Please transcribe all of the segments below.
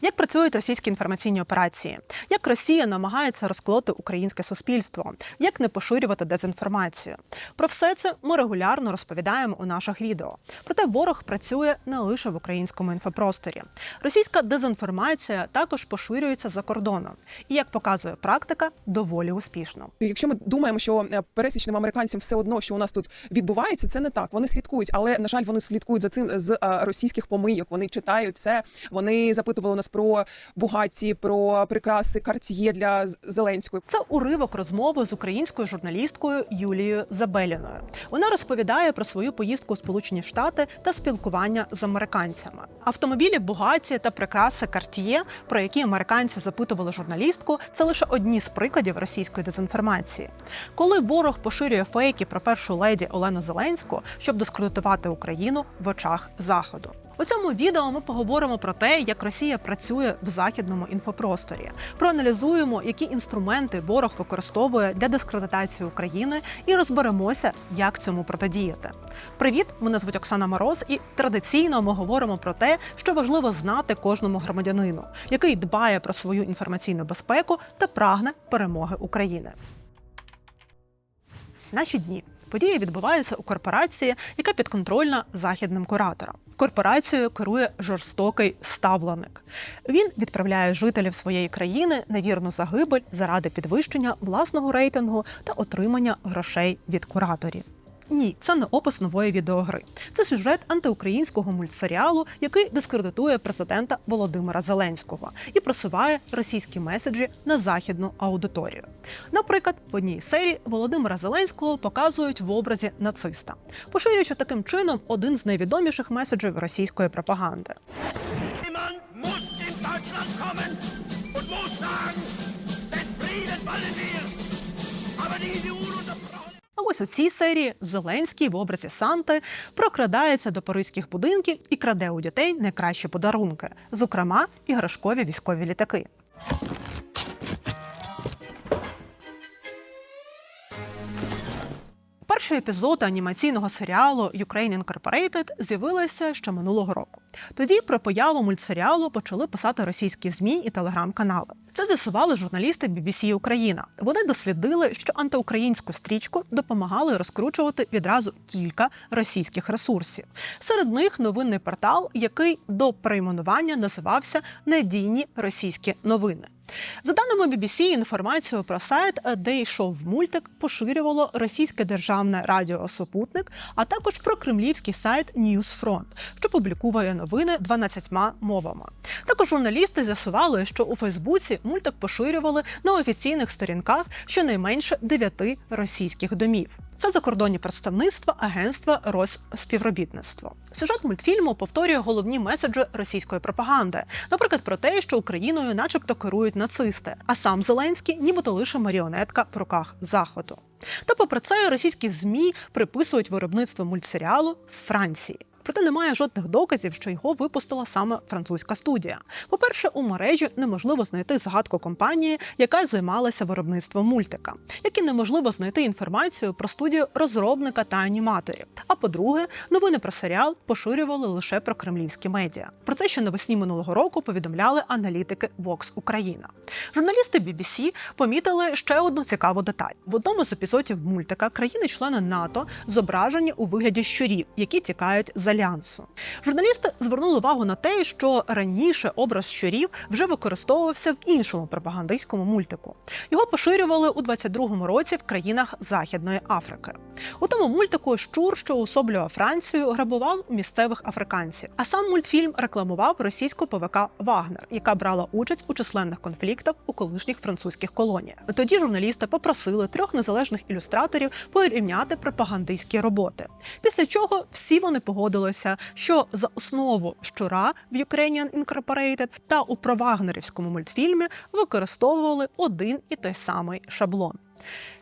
Як працюють російські інформаційні операції? Як Росія намагається розколоти українське суспільство? Як не поширювати дезінформацію? Про все це ми регулярно розповідаємо у наших відео. Проте ворог працює не лише в українському інфопросторі. Російська дезінформація також поширюється за кордоном, і як показує практика, доволі успішно. Якщо ми думаємо, що е, пересічним американцям все одно, що у нас тут відбувається, це не так. Вони слідкують, але на жаль, вони слідкують за цим з е, російських помийок. Вони читають це. Вони запитували нас про бугаті, про прикраси Карт'є для Зеленської. Це уривок розмови з українською журналісткою Юлією Забеліною. Вона розповідає про свою поїздку у Сполучені Штати та спілкування з американцями. Автомобілі Бугаті та прикраси Cartier, про які американці запитували журналістку, це лише одні з прикладів російської дезінформації. Коли ворог поширює фейки про першу леді Олену Зеленську, щоб дискредитувати Україну в очах заходу. У цьому відео ми поговоримо про те, як Росія працює в західному інфопросторі. Проаналізуємо, які інструменти ворог використовує для дискредитації України, і розберемося, як цьому протидіяти. Привіт! Мене звуть Оксана Мороз, і традиційно ми говоримо про те, що важливо знати кожному громадянину, який дбає про свою інформаційну безпеку та прагне перемоги України. Наші дні. Події відбуваються у корпорації, яка підконтрольна західним кураторам. Корпорацією керує жорстокий ставленик. Він відправляє жителів своєї країни на вірну загибель заради підвищення власного рейтингу та отримання грошей від кураторів. Ні, це не опис нової відеогри. Це сюжет антиукраїнського мультсеріалу, який дискредитує президента Володимира Зеленського і просуває російські меседжі на західну аудиторію. Наприклад, в одній серії Володимира Зеленського показують в образі нациста, поширюючи таким чином один з найвідоміших меседжів російської пропаганди. Kommen und muss sagen, den Frieden wollen wir. А ось у цій серії Зеленський в образі Санти прокрадається до паризьких будинків і краде у дітей найкращі подарунки, зокрема іграшкові військові літаки. Перший епізод анімаційного серіалу Ukraine Incorporated з'явилися ще минулого року. Тоді про появу мультсеріалу почали писати російські змі і телеграм-канали. Це з'ясували журналісти BBC Україна. Вони дослідили, що антиукраїнську стрічку допомагали розкручувати відразу кілька російських ресурсів. Серед них новинний портал, який до перейменування називався Надійні російські новини. За даними BBC, інформацію про сайт, де йшов мультик, поширювало російське державне радіо Супутник, а також про кремлівський сайт Newsfront, що публікує новини 12 мовами. Також журналісти з'ясували, що у Фейсбуці мультик поширювали на офіційних сторінках щонайменше дев'яти російських домів. Це закордонні представництва агентства Розспівробітництво. Сюжет мультфільму повторює головні меседжі російської пропаганди, наприклад, про те, що Україною, начебто, керують нацисти, а сам Зеленський, нібито лише маріонетка в руках заходу. Та попри це, російські змі приписують виробництво мультсеріалу з Франції. Проте немає жодних доказів, що його випустила саме французька студія. По-перше, у мережі неможливо знайти згадку компанії, яка займалася виробництвом мультика, як і неможливо знайти інформацію про студію розробника та аніматорів. А по-друге, новини про серіал поширювали лише про кремлівські медіа. Про це ще навесні минулого року повідомляли аналітики Vox Україна. Журналісти BBC помітили ще одну цікаву деталь: в одному з епізодів мультика країни-члени НАТО зображені у вигляді щурів, які тікають з альянсу. Журналісти звернули увагу на те, що раніше образ щурів вже використовувався в іншому пропагандистському мультику. Його поширювали у 22-му році в країнах Західної Африки. У тому мультику щур, що уособлював Францію, грабував місцевих африканців. А сам мультфільм рекламував російську ПВК Вагнер, яка брала участь у численних конфліктах у колишніх французьких колоніях. Тоді журналісти попросили трьох незалежних ілюстраторів порівняти пропагандистські роботи. Після чого всі вони погодилися, що за основу щура в Ukrainian Incorporated та у провагнерівському мультфільмі використовували один і той самий шаблон.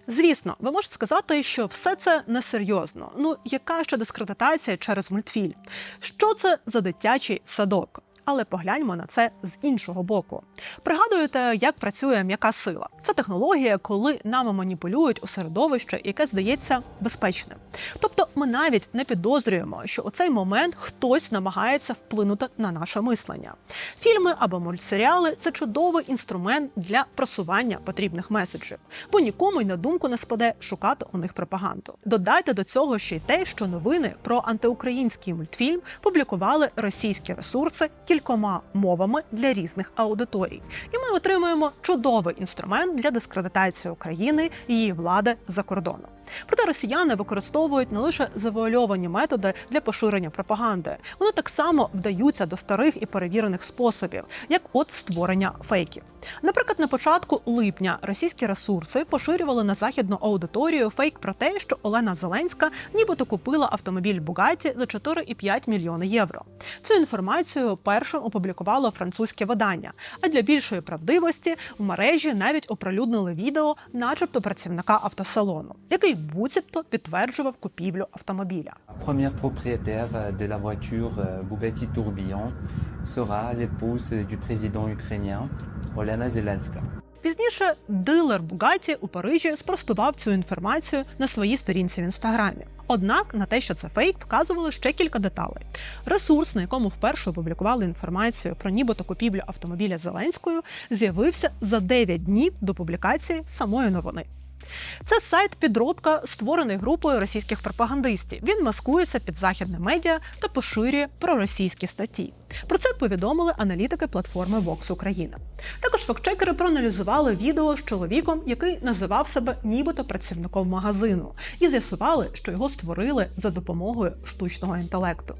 Звісно, ви можете сказати, що все це несерйозно. Ну яка ще дискредитація через мультфільм? Що це за дитячий садок? Але погляньмо на це з іншого боку. Пригадуєте, як працює м'яка сила? Це технологія, коли нами маніпулюють у середовище, яке здається безпечним. Тобто, ми навіть не підозрюємо, що у цей момент хтось намагається вплинути на наше мислення. Фільми або мультсеріали це чудовий інструмент для просування потрібних меседжів, бо нікому й на думку не спаде шукати у них пропаганду. Додайте до цього ще й те, що новини про антиукраїнський мультфільм публікували російські ресурси кількома мовами для різних аудиторій, і ми отримуємо чудовий інструмент для дискредитації України і її влади за кордоном. Проте росіяни використовують не лише завуальовані методи для поширення пропаганди, вони так само вдаються до старих і перевірених способів, як от створення фейків. Наприклад, на початку липня російські ресурси поширювали на західну аудиторію фейк про те, що Олена Зеленська нібито купила автомобіль Бугаті за 4,5 мільйони євро. Цю інформацію першим опублікувало французьке видання. А для більшої правдивості в мережі навіть оприлюднили відео, начебто працівника автосалону, який буцімто підтверджував купівлю автомобіля. Propriétaire euh, de la voiture euh, Bugatti Tourbillon sera l'épouse du président ukrainien Olena Zelenska. Пізніше дилер Бугаті у Парижі спростував цю інформацію на своїй сторінці в інстаграмі. Однак на те, що це фейк, вказували ще кілька деталей. Ресурс, на якому вперше опублікували інформацію про нібито купівлю автомобіля Зеленською, з'явився за 9 днів до публікації самої новини. Це сайт підробка, створений групою російських пропагандистів. Він маскується під західне медіа та поширює проросійські статті. Про це повідомили аналітики платформи Vox Україна. Також фактчекери проаналізували відео з чоловіком, який називав себе нібито працівником магазину, і з'ясували, що його створили за допомогою штучного інтелекту.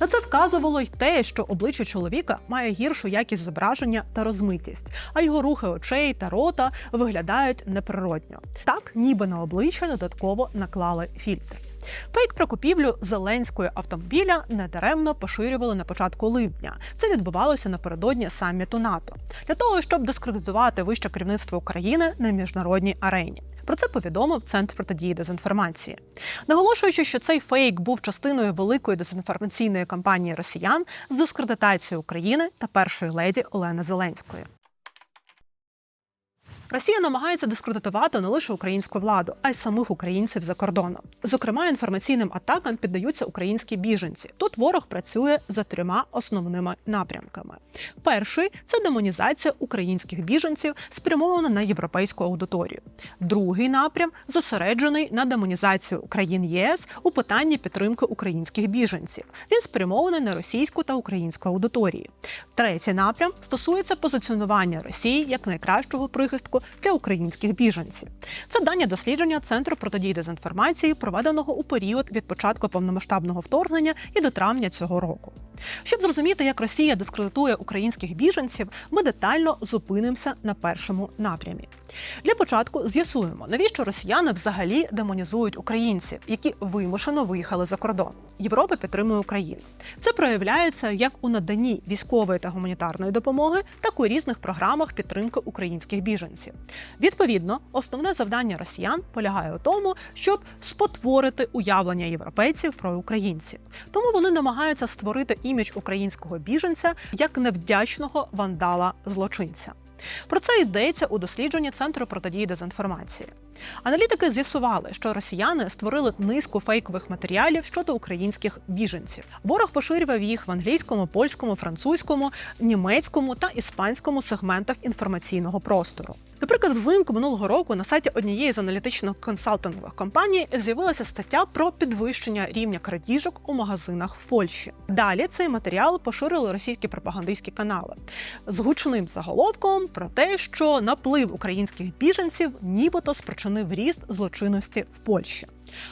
На це вказувало й те, що обличчя чоловіка має гіршу якість зображення та розмитість, а його рухи очей та рота виглядають неприродньо. Так, ніби на обличчя додатково наклали фільтр. Фейк про купівлю зеленської автомобіля недаремно поширювали на початку липня. Це відбувалося напередодні саміту НАТО для того, щоб дискредитувати вище керівництво України на міжнародній арені. Про це повідомив Центр протидії дезінформації, наголошуючи, що цей фейк був частиною великої дезінформаційної кампанії росіян з дискредитації України та першої леді Олени Зеленської. Росія намагається дискредитувати не лише українську владу, а й самих українців за кордоном. Зокрема, інформаційним атакам піддаються українські біженці. Тут ворог працює за трьома основними напрямками. Перший це демонізація українських біженців, спрямована на європейську аудиторію. Другий напрям зосереджений на демонізацію країн ЄС у питанні підтримки українських біженців. Він спрямований на російську та українську аудиторії. Третій напрям стосується позиціонування Росії як найкращого прихистку для українських біженців. Це дані дослідження Центру протидії дезінформації, проведеного у період від початку повномасштабного вторгнення і до травня цього року. Щоб зрозуміти, як Росія дискредитує українських біженців, ми детально зупинимося на першому напрямі. Для початку з'ясуємо, навіщо росіяни взагалі демонізують українців, які вимушено виїхали за кордон. Європа підтримує Україну. Це проявляється як у наданні військової та гуманітарної допомоги, так і у різних програмах підтримки українських біженців. Відповідно, основне завдання росіян полягає у тому, щоб спотворити уявлення європейців про українців. Тому вони намагаються створити імідж українського біженця як невдячного вандала злочинця. Про це йдеться у дослідженні Центру протидії дезінформації. Аналітики з'ясували, що росіяни створили низку фейкових матеріалів щодо українських біженців. Ворог поширював їх в англійському, польському, французькому, німецькому та іспанському сегментах інформаційного простору. Наприклад, взимку минулого року на сайті однієї з аналітично-консалтингових компаній з'явилася стаття про підвищення рівня крадіжок у магазинах в Польщі. Далі цей матеріал поширили російські пропагандистські канали з гучним заголовком про те, що наплив українських біженців нібито спричинив ріст злочинності в Польщі.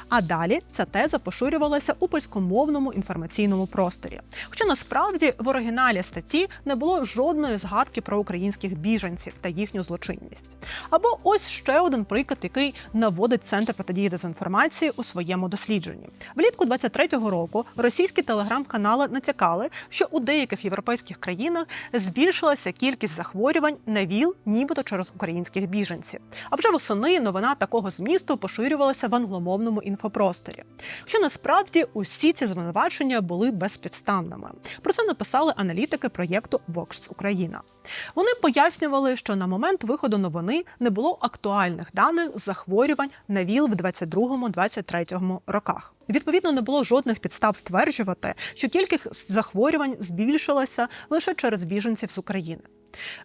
А далі ця теза поширювалася у польськомовному інформаційному просторі. Хоча насправді в оригіналі статті не було жодної згадки про українських біженців та їхню злочинність. Або ось ще один приклад, який наводить центр протидії дезінформації у своєму дослідженні. Влітку 23-го року російські телеграм-канали натякали, що у деяких європейських країнах збільшилася кількість захворювань на ВІЛ, нібито через українських біженців. А вже восени новина такого змісту поширювалася в англомовному окупованому інфопросторі. Що насправді усі ці звинувачення були безпідставними. Про це написали аналітики проєкту Vox Україна. Вони пояснювали, що на момент виходу новини не було актуальних даних захворювань на ВІЛ в 22-23 роках. Відповідно, не було жодних підстав стверджувати, що кількість захворювань збільшилася лише через біженців з України.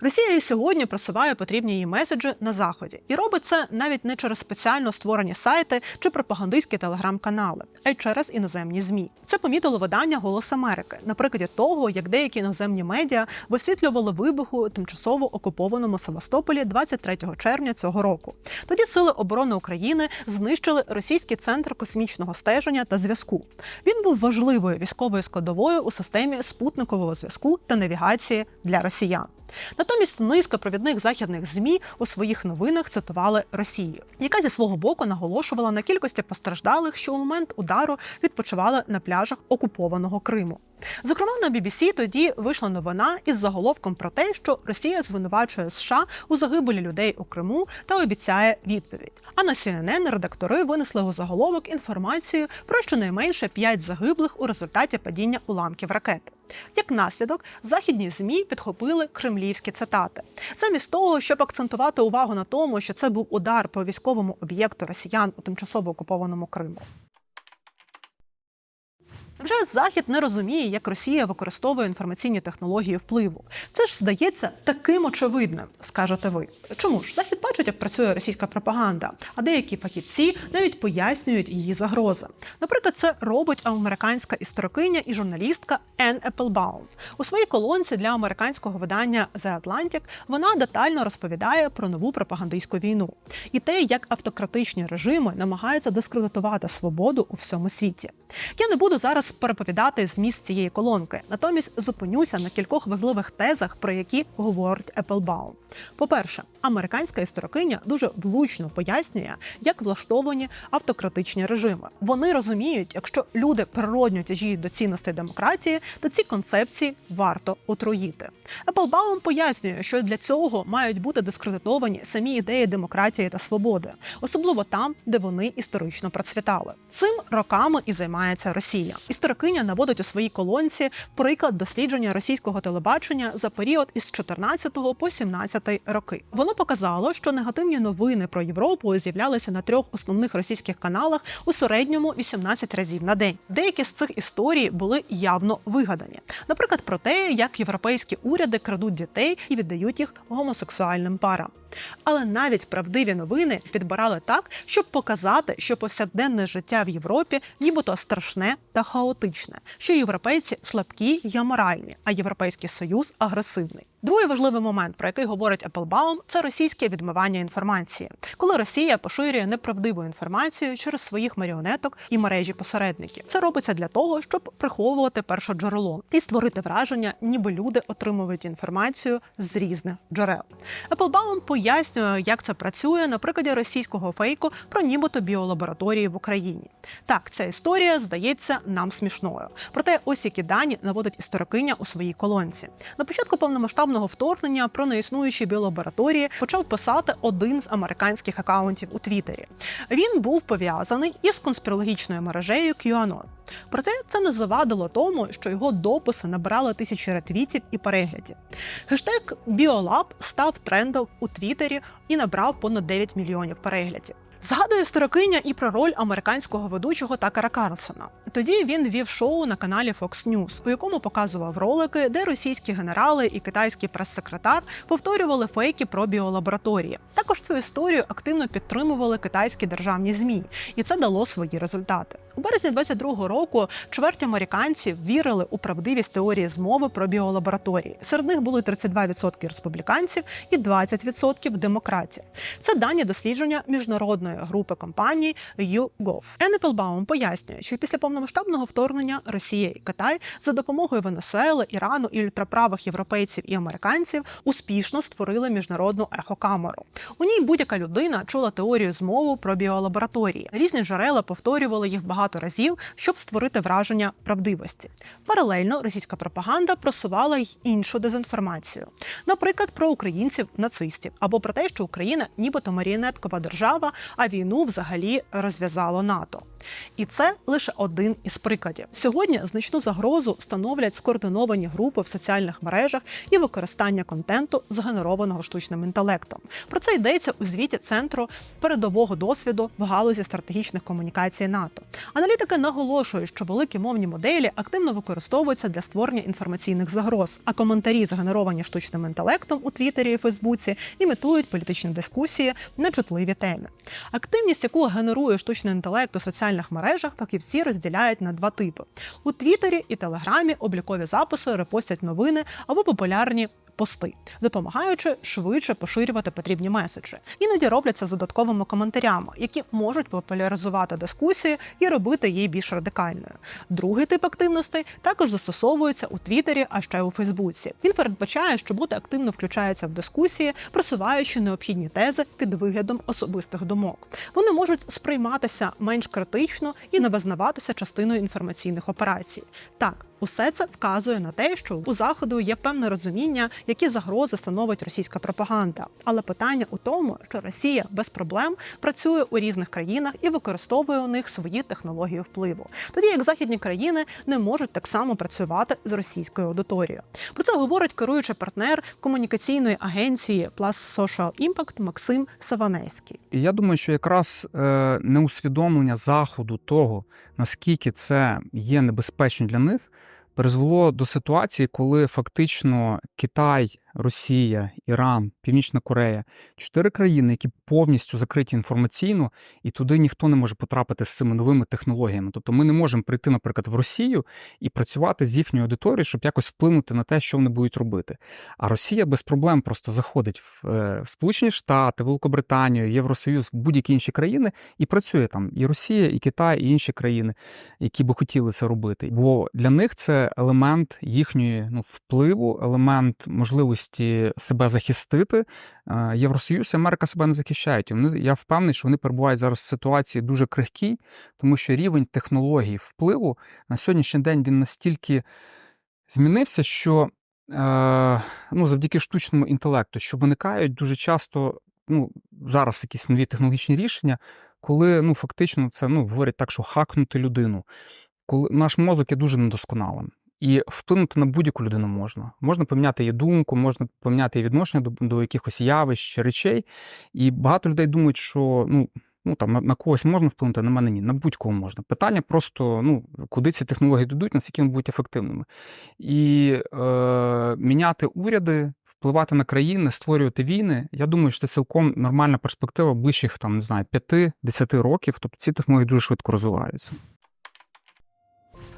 Росія і сьогодні просуває потрібні їй меседжі на заході, і робить це навіть не через спеціально створені сайти чи пропагандистські телеграм-канали, а й через іноземні змі. Це помітило видання Голос Америки на прикладі того, як деякі іноземні медіа висвітлювали вибуху тимчасово окупованому Севастополі 23 червня цього року. Тоді сили оборони України знищили російський центр космічного стеження та зв'язку. Він був важливою військовою складовою у системі спутникового зв'язку та навігації для росіян. Натомість низка провідних західних змі у своїх новинах цитували Росію, яка зі свого боку наголошувала на кількості постраждалих, що у момент удару відпочивали на пляжах окупованого Криму. Зокрема, на BBC тоді вийшла новина із заголовком про те, що Росія звинувачує США у загибелі людей у Криму та обіцяє відповідь. А на CNN редактори винесли у заголовок інформацію про щонайменше 5 загиблих у результаті падіння уламків ракети. Як наслідок, західні змі підхопили кремлівські цитати, замість того, щоб акцентувати увагу на тому, що це був удар по військовому об'єкту росіян у тимчасово окупованому Криму. Вже захід не розуміє, як Росія використовує інформаційні технології впливу. Це ж здається таким очевидним, скажете ви. Чому ж захід бачить, як працює російська пропаганда? А деякі фахівці навіть пояснюють її загрози. Наприклад, це робить американська історикиня і журналістка Енн Еплбаум. У своїй колонці для американського видання The Atlantic вона детально розповідає про нову пропагандистську війну і те, як автократичні режими намагаються дискредитувати свободу у всьому світі. Я не буду зараз переповідати зміст цієї колонки, натомість зупинюся на кількох важливих тезах, про які говорить Еплбаум. По-перше, американська історикиня дуже влучно пояснює, як влаштовані автократичні режими. Вони розуміють, якщо люди природньо тяжіють до цінностей демократії, то ці концепції варто отруїти. Еплбаум пояснює, що для цього мають бути дискредитовані самі ідеї демократії та свободи, особливо там, де вони історично процвітали. Цим роками і займається Росія. Історикиня наводить у своїй колонці приклад дослідження російського телебачення за період із 14 по 17 роки. Воно показало, що негативні новини про Європу з'являлися на трьох основних російських каналах у середньому 18 разів на день. Деякі з цих історій були явно вигадані. Наприклад, про те, як європейські уряди крадуть дітей і віддають їх гомосексуальним парам. Але навіть правдиві новини підбирали так, щоб показати, що повсякденне життя в Європі нібито страшне та хаотичне, що європейці слабкі й аморальні, а європейський союз агресивний. Другий важливий момент, про який говорить Еплбаум, це російське відмивання інформації, коли Росія поширює неправдиву інформацію через своїх маріонеток і мережі посередників. Це робиться для того, щоб приховувати перше джерело і створити враження, ніби люди отримують інформацію з різних джерел. Еплбаум пояснює, як це працює на прикладі російського фейку про нібито біолабораторії в Україні. Так, ця історія здається нам смішною. Проте ось які дані наводить історикиня у своїй колонці. На початку повномасштабного вторгнення про неіснуючі біолабораторії почав писати один з американських акаунтів у Твіттері. Він був пов'язаний із конспірологічною мережею QAnon. Проте це не завадило тому, що його дописи набирали тисячі ретвітів і переглядів. Хештег BioLab став трендом у Твіттері і набрав понад 9 мільйонів переглядів. Згадує історикиня і про роль американського ведучого Такера Карлсона. Тоді він вів шоу на каналі Fox News, у якому показував ролики, де російські генерали і китайський прес-секретар повторювали фейки про біолабораторії. Також цю історію активно підтримували китайські державні змі, і це дало свої результати. У березні 22-го року чверть американців вірили у правдивість теорії змови про біолабораторії. Серед них були 32% республіканців і 20% демократів. Це дані дослідження міжнародної групи компаній YouGov. Енепелбаум пояснює, що після повномасштабного вторгнення Росія і Китай за допомогою Венесуели, Ірану і ультраправих європейців і американців успішно створили міжнародну ехокамеру. У ній будь-яка людина чула теорію змову про біолабораторії. Різні джерела повторювали їх багато разів, щоб створити враження правдивості. Паралельно російська пропаганда просувала й іншу дезінформацію, наприклад, про українців нацистів або про те, що Україна нібито маріонеткова держава, а війну взагалі розв'язало НАТО. І це лише один із прикладів. Сьогодні значну загрозу становлять скоординовані групи в соціальних мережах і використання контенту, згенерованого штучним інтелектом. Про це йдеться у звіті центру передового досвіду в галузі стратегічних комунікацій НАТО. Аналітики наголошують, що великі мовні моделі активно використовуються для створення інформаційних загроз, а коментарі, згенеровані штучним інтелектом у Твіттері і Фейсбуці, імітують політичні дискусії на чутливі теми. Активність, яку генерує штучний інтелект у соціальних мережах, фахівці розділяють на два типи: у Твіттері і Телеграмі облікові записи репостять новини або популярні. Пости, допомагаючи швидше поширювати потрібні меседжі, іноді робляться з додатковими коментарями, які можуть популяризувати дискусію і робити її більш радикальною. Другий тип активностей також застосовується у Твіттері, а ще у Фейсбуці. Він передбачає, що бути активно включається в дискусії, просуваючи необхідні тези під виглядом особистих думок. Вони можуть сприйматися менш критично і не визнаватися частиною інформаційних операцій. Так, Усе це вказує на те, що у заходу є певне розуміння, які загрози становить російська пропаганда. Але питання у тому, що Росія без проблем працює у різних країнах і використовує у них свої технології впливу, тоді як західні країни не можуть так само працювати з російською аудиторією. Про це говорить керуючий партнер комунікаційної агенції Plus Social Impact Максим Саваневський. І я думаю, що якраз е, неусвідомлення заходу того, наскільки це є небезпечно для них, призвело до ситуації, коли фактично Китай, Росія, Іран, Північна Корея чотири країни, які повністю закриті інформаційно, і туди ніхто не може потрапити з цими новими технологіями. Тобто ми не можемо прийти, наприклад, в Росію і працювати з їхньою аудиторією, щоб якось вплинути на те, що вони будуть робити. А Росія без проблем просто заходить в, е, в Сполучені Штати, Великобританію, Євросоюз, будь-які інші країни і працює там і Росія, і Китай, і інші країни, які би хотіли це робити. Бо для них це елемент їхньої ну, впливу, елемент можливості себе захистити. Е, Євросоюз і Америка себе не захищають. Вони я впевнений, що вони перебувають зараз в ситуації дуже крихкій, тому що рівень технологій впливу на сьогоднішній день він настільки змінився, що е, ну, завдяки штучному інтелекту, що виникають дуже часто ну, зараз якісь нові технологічні рішення, коли ну, фактично це ну, говорять так, що хакнути людину. Коли наш мозок є дуже недосконалим. І вплинути на будь-яку людину можна. Можна поміняти її думку, можна поміняти її відношення до, до якихось явищ чи речей. І багато людей думають, що ну, ну там на, когось можна вплинути, на мене ні. На будь-кого можна. Питання просто ну, куди ці технології дійдуть, наскільки вони будуть ефективними. І е, міняти уряди, впливати на країни, створювати війни. Я думаю, що це цілком нормальна перспектива ближчих там, не знаю, 5-10 років. Тобто ці технології дуже швидко розвиваються.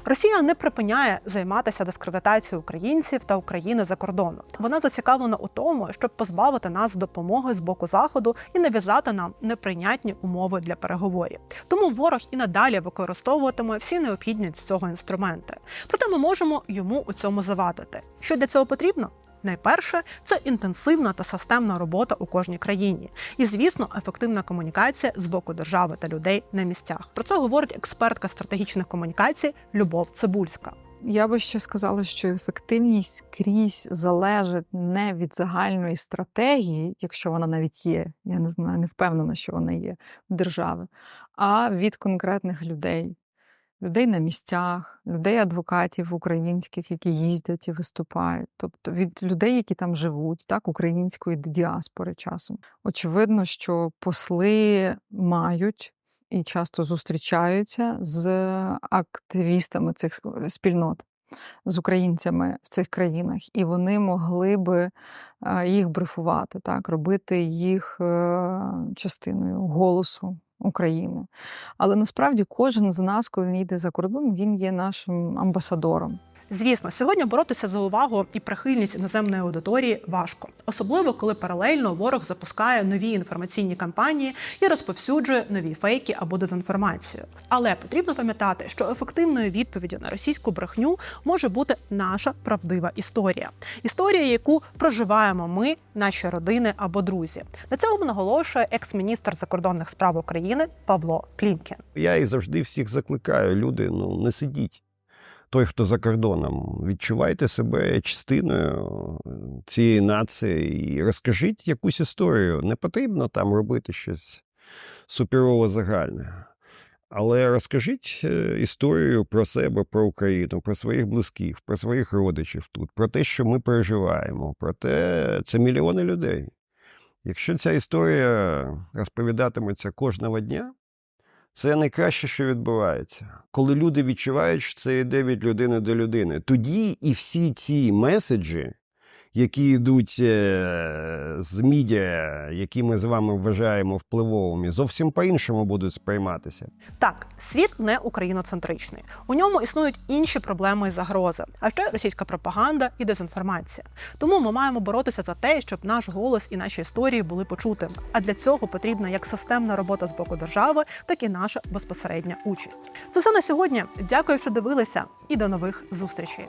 Росія не припиняє займатися дискредитацією українців та України за кордоном. Вона зацікавлена у тому, щоб позбавити нас допомоги з боку заходу і нав'язати нам неприйнятні умови для переговорів. Тому ворог і надалі використовуватиме всі необхідні з цього інструменти. Проте ми можемо йому у цьому завадити. Що для цього потрібно? Найперше це інтенсивна та системна робота у кожній країні, і звісно, ефективна комунікація з боку держави та людей на місцях. Про це говорить експертка стратегічних комунікацій Любов Цибульська. Я би ще сказала, що ефективність крізь залежить не від загальної стратегії, якщо вона навіть є, я не знаю, не впевнена, що вона є в держави, а від конкретних людей. Людей на місцях, людей адвокатів українських, які їздять і виступають, тобто від людей, які там живуть, так, української діаспори часом. Очевидно, що посли мають і часто зустрічаються з активістами цих спільнот, з українцями в цих країнах, і вони могли би е, їх брифувати, так, робити їх е, частиною голосу України. Але насправді кожен з нас, коли він йде за кордон, він є нашим амбасадором. Звісно, сьогодні боротися за увагу і прихильність іноземної аудиторії важко, особливо коли паралельно ворог запускає нові інформаційні кампанії і розповсюджує нові фейки або дезінформацію. Але потрібно пам'ятати, що ефективною відповіддю на російську брехню може бути наша правдива історія, історія, яку проживаємо ми, наші родини або друзі. На цьому наголошує екс-міністр закордонних справ України Павло Клімкін. Я і завжди всіх закликаю, люди, ну не сидіть. Той, хто за кордоном, відчувайте себе частиною цієї нації і розкажіть якусь історію. Не потрібно там робити щось суперово загальне. Але розкажіть е, історію про себе, про Україну, про своїх близьких, про своїх родичів тут, про те, що ми переживаємо, про те, це мільйони людей. Якщо ця історія розповідатиметься кожного дня, це найкраще, що відбувається. Коли люди відчувають, що це йде від людини до людини. Тоді і всі ці меседжі, які йдуть е, з медіа, які ми з вами вважаємо впливовими, зовсім по-іншому будуть сприйматися. Так, світ не україноцентричний. У ньому існують інші проблеми і загрози, а ще російська пропаганда і дезінформація. Тому ми маємо боротися за те, щоб наш голос і наші історії були почутими. А для цього потрібна як системна робота з боку держави, так і наша безпосередня участь. Це все на сьогодні. Дякую, що дивилися, і до нових зустрічей.